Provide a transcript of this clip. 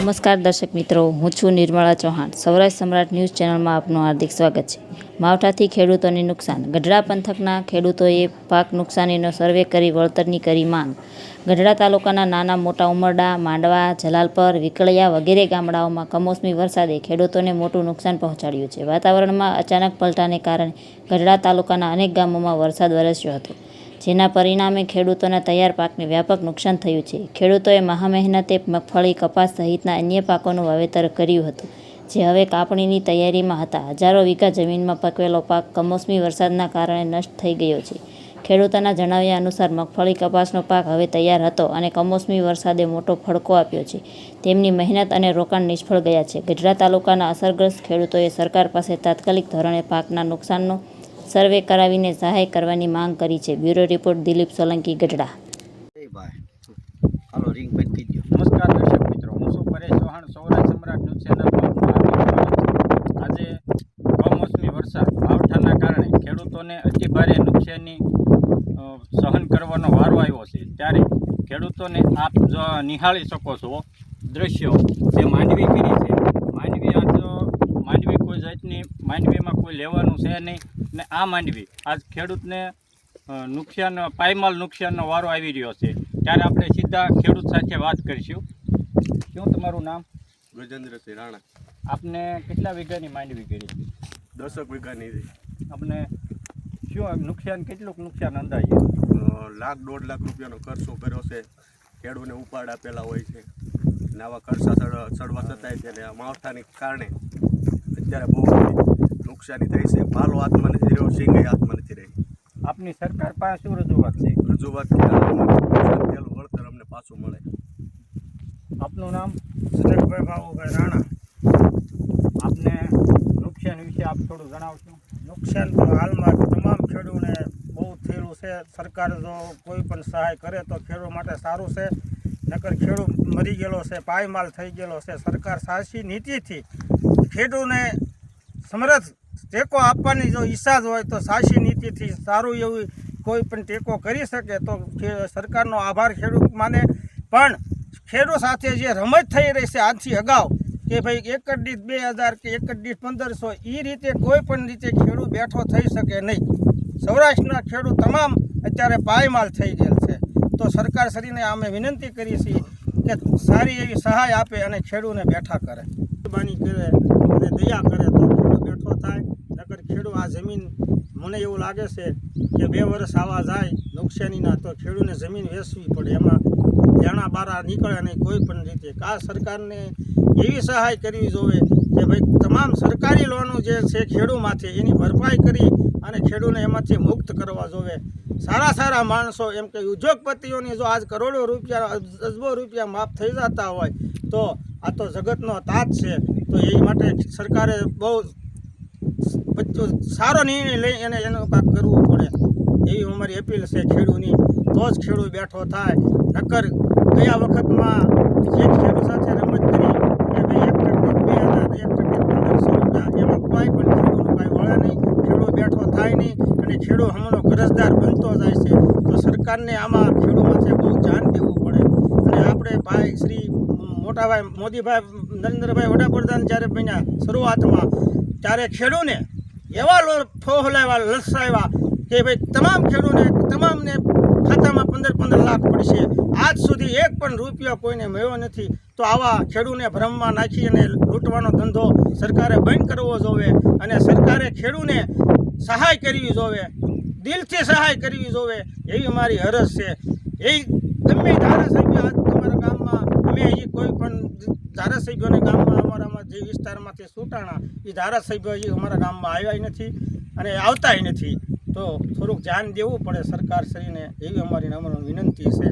નમસ્કાર દર્શક મિત્રો, હું છું નિર્મળા ચૌહાણ. સૌરાષ્ટ્ર સમ્રાટ ન્યૂઝ ચેનલમાં આપનું હાર્દિક સ્વાગત છે. માવઠાથી ખેડૂતોને નુકસાન. ગઢડા પંથકના ખેડૂતોએ પાક નુકસાનીનો સર્વે કરી વળતરની કરી માંગ. ગઢડા તાલુકાના નાના મોટા ઉમરડા, માંડવા, જલાલપર, વિકળિયા વગેરે ગામડાઓમાં કમોસમી વરસાદે ખેડૂતોને મોટું નુકસાન પહોંચાડ્યું છે. વાતાવરણમાં અચાનક પલટાને કારણે ગઢડા તાલુકાના અનેક ગામોમાં વરસાદ વરસ્યો હતો. જેના પરિણામે ખેડૂતોના તૈયાર પાકને વ્યાપક નુકસાન થયું છે. ખેડૂતોએ મહામહેનતે મગફળી, કપાસ સહિતના અન્ય પાકોનું વાવેતર કર્યું હતું, જે હવે કાપણીની તૈયારીમાં હતા. હજારો વીઘા જમીનમાં પકવેલો પાક કમોસમી વરસાદના કારણે નષ્ટ થઈ ગયો છે. ખેડૂતોના જણાવ્યા અનુસાર, મગફળી, કપાસનો પાક હવે તૈયાર હતો અને કમોસમી વરસાદે મોટો ફડકો આપ્યો છે. તેમની મહેનત અને રોકાણ નિષ્ફળ ગયા છે. ગઢડા તાલુકાના અસરગ્રસ્ત ખેડૂતોએ સરકાર પાસે તાત્કાલિક ધોરણે પાકના નુકસાનનો સર્વે કરાવીને સહાય કરવાની માંગ કરી છે. Bureau report Dilip Solanki, Gadhada. હાલો દર્શક મિત્રો. હું છું પરેશ સમ્રાટ ન્યૂઝ આજે કમોસમી વરસાદ માવઠાના કારણે ખેડૂતોને અતિભારે નુકસાની સહન કરવાનો વારો આવ્યો છે. ત્યારે ખેડૂતોને આપ નિહાળી શકો છો દ્રશ્યો જે માંડવી કરી છે. માંડવી આજ માંડવી કોઈ જાતની માંડવીમાં કોઈ લેવાનું છે નહીં. ને આ માંડવી. આજ ખેડૂતને નુકસાન પાયમાલ નુકસાનનો વારો આવી રહ્યો છે. ત્યારે આપણે સીધા ખેડૂત સાથે વાત કરીશું. શું તમારું નામ? ગજેન્દ્રસિંહ રાણા. આપને કેટલા વીઘાની માંડવી કરી? દસક વીઘાની. છે. આપને શું નુકસાન કેટલુંક નુકસાન અંદાજે? લાખ દોઢ લાખ રૂપિયાનો ખર્ચો કર્યો છે. ખેડૂતને ઉપાડ આપેલા હોય છે. અને આવા ખર્ચા ચડવા છતાંય તેને આ માવઠાને કારણે અત્યારે બહુ નુકસાની થઈ છે. ભાલો હાથમાં નથી રહ્યો સિંગે હાથમાં નથી રહી. આપની સરકાર પાસે શું રજૂઆત છે? રજૂઆત કે નુકસાન થયેલું વળતર અમને પાછું મળે. આપનું નામ? સુરેશભાઈ બાબુભાઈ રાણા. આપને નુકસાન વિશે આપ થોડું જણાવશો? નુકસાન તો હાલમાં તમામ ખેડૂતોને બહુ થયેલું છે. સરકાર જો કોઈ પણ સહાય કરે તો ખેડૂત માટે સારું છે. નકર ખેડૂત મરી ગયેલો છે પાયમાલ થઈ ગયેલો છે. સરકાર સાચી નીતિથી ખેડૂતને સમરથ ટેકો આપવાની જો ઈચ્છા જ હોય તો સાચી નીતિથી સારું એવું કોઈ પણ ટેકો કરી શકે તો સરકારનો આભાર ખેડૂત માને. પણ ખેડૂત સાથે જે રમત થઈ રહી છે આજથી અગાઉ કે ભાઈ એક જ દીઠ બે હજાર કે એક જ દીઠ પંદરસો એ રીતે કોઈ પણ રીતે ખેડૂત બેઠો થઈ શકે નહીં. સૌરાષ્ટ્રના ખેડૂત તમામ અત્યારે પાયમાલ થઈ ગયેલ છે. તો સરકાર શ્રીને અમે વિનંતી કરી છીએ કે સારી એવી સહાય આપે અને ખેડૂતને બેઠા કરે. મહેરબાની કરે અને દયા કરે તો ખેડૂત થાય, નકર ખેડૂત આ જમીન, મને એવું લાગે છે કે બે વર્ષ આવા જાય નુકસાનીના, તો ખેડૂતને જમીન વેચવી પડે. એમાં લેણા બારા નીકળે નહીં કોઈ પણ રીતે. આ સરકારને એવી સહાય કરવી જોવે કે ભાઈ, તમામ સરકારી લોનો જે છે ખેડૂમાંથી, એની ભરપાઈ કરી અને ખેડૂતને એમાંથી મુક્ત કરવા જોવે. સારા સારા માણસો, એમ કે ઉદ્યોગપતિઓની જો આજ કરોડો રૂપિયા અજબો રૂપિયા માફ થઈ જતા હોય, તો આ તો જગતનો તાજ છે. તો એ માટે સરકારે બહુ સારો નિર્ણય લઈ એને એનું કાંક કરવું પડે. એવી અમારી અપીલ છે ખેડૂતની. તો જ ખેડૂત બેઠો થાય. નક્કર ગયા વખતમાં જે ખેડૂત સાથે રમત કરી કે ભાઈ એક ટકે બે હજાર, એક ટકે પંદરસો રૂપિયા. એમાં કોઈ પણ ખેડૂતનું કાંઈ વળે નહીં. ખેડૂત બેઠો થાય નહીં અને ખેડૂત હમણાં કરજદાર બનતો જાય છે. તો સરકારને આમાં ખેડૂત માથે બહુ ધ્યાન દેવું પડે. અને આપણે ભાઈ શ્રી મોટાભાઈ મોદીભાઈ, નરેન્દ્રભાઈ વડાપ્રધાન જ્યારે બન્યા શરૂઆતમાં, ત્યારે ખેડૂને એવા ફોહલાવ્યા લસાવ્યા કે ભાઈ તમામ ખેડૂને, તમામને ખાતામાં પંદર પંદર લાખ પડશે. આજ સુધી એક પણ રૂપિયો કોઈને મળ્યો નથી. તો આવા ખેડૂને ભ્રમમાં નાખી અને લૂંટવાનો ધંધો સરકારે બંધ કરવો જોવે અને સરકારે ખેડૂને સહાય કરવી જોવે, દિલથી સહાય કરવી જોવે, એવી મારી હરસ છે. એ ગમે ધારાસભ્ય આજ તમારા ગામમાં, અમે એ કોઈ પણ ધારાસભ્યોને ગામમાં અમારામાં જે વિસ્તારમાંથી છૂટાણા એ ધારાસભ્યો અમારા ગામમાં આવ્યા નથી અને આવતાય નથી. તો થોડુંક ધ્યાન દેવું પડે સરકારશ્રીને એવી અમારી નમ્ર વિનંતી છે.